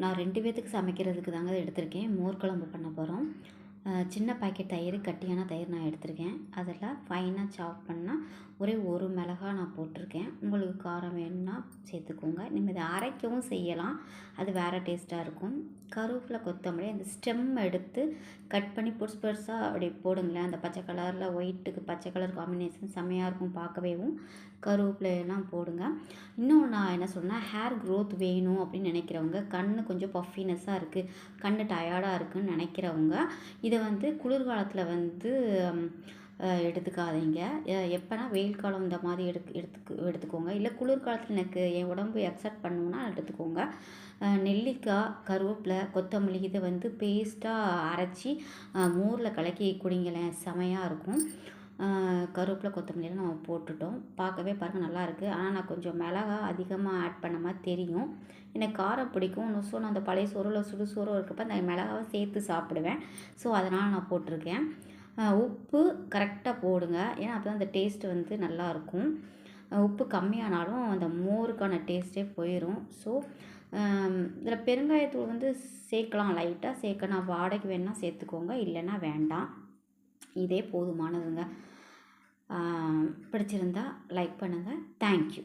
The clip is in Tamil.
நான் ரெண்டு பேர்த்துக்கு சமைக்கிறதுக்கு தாங்க எடுத்திருக்கேன். மோர் குழம்பு பண்ண போகிறோம் சின்ன பாக்கெட் தயிர் கட்டியான தயிர் நான் எடுத்திருக்கேன். அதில் ஃபைனாக சாப் பண்ணால் ஒரே ஒரு மிளகா நான் போட்டிருக்கேன். உங்களுக்கு காரம் வேணும்னா சேர்த்துக்கோங்க. நீங்கள் இதை அரைக்கவும் செய்யலாம். அது வேறு டேஸ்ட்டாக இருக்கும். கருவேப்பிலை கொத்தமல்லி அந்த ஸ்டெம் எடுத்து கட் பண்ணி பொருசு பெருசாக அப்படி போடுங்களேன். அந்த பச்சை கலரில் ஒயிட்டுக்கு பச்சை கலர் காம்பினேஷன் செம்மையாக இருக்கும் பார்க்கவேவும் கருவேப்பிலையெல்லாம் போடுங்க. இன்னும் நான் என்ன சொன்னால் ஹேர் க்ரோத் வேணும் அப்படின்னு நினைக்கிறவங்க கண் கொஞ்சம் பஃபினஸ்ஸாக இருக்குது கண் டயர்டாக இருக்குதுன்னு நினைக்கிறவங்க இதை இதை வந்து குளிர்காலத்தில் வந்து எடுத்துக்காதீங்க. எப்போனா வெயில் காலம் இந்த மாதிரி எடுத்து எடுத்துக்கு எடுத்துக்கோங்க. இல்லை குளிர்காலத்தில் எனக்கு என் உடம்பு அக்செப்ட் பண்ணணுன்னா எடுத்துக்கோங்க. நெல்லிக்காய் கருவேப்பிலை கொத்தமல்லி இதை வந்து பேஸ்ட்டாக அரைச்சி மோரில் கலக்கி குடிங்களேன். செமையாக இருக்கும். கருவேப்பிலை கொத்தமல்லியெல்லாம் நம்ம போட்டுட்டோம். பார்க்கவே பாருங்கள் நல்லாயிருக்கு. ஆனால் நான் கொஞ்சம் மிளகா அதிகமாக ஆட் பண்ண மாதிரி தெரியும். எனக்கு காரம் பிடிக்கும். இன்னும் ஸோ நான் அந்த பழைய சோறில் சுடு சோறும் இருக்கப்போ அந்த மிளகாவை சேர்த்து சாப்பிடுவேன். ஸோ அதனால் நான் போட்டிருக்கேன். உப்பு கரெக்டாக போடுங்க. ஏன்னா அப்போ அந்த டேஸ்ட் வந்து நல்லாயிருக்கும். உப்பு கம்மியானாலும் அந்த மோருக்கான டேஸ்ட்டே போயிடும் ஸோ இதில் பெருங்காயத்தூள் வந்து சேர்க்கலாம். லைட்டாக சேர்க்கணும். வாடகை வேணால் சேர்த்துக்கோங்க. இல்லைன்னா வேண்டாம். இதே போதுமானதுங்க. பிடிச்சிருந்தா லைக் பண்ணுங்கள் தேங்க்யூ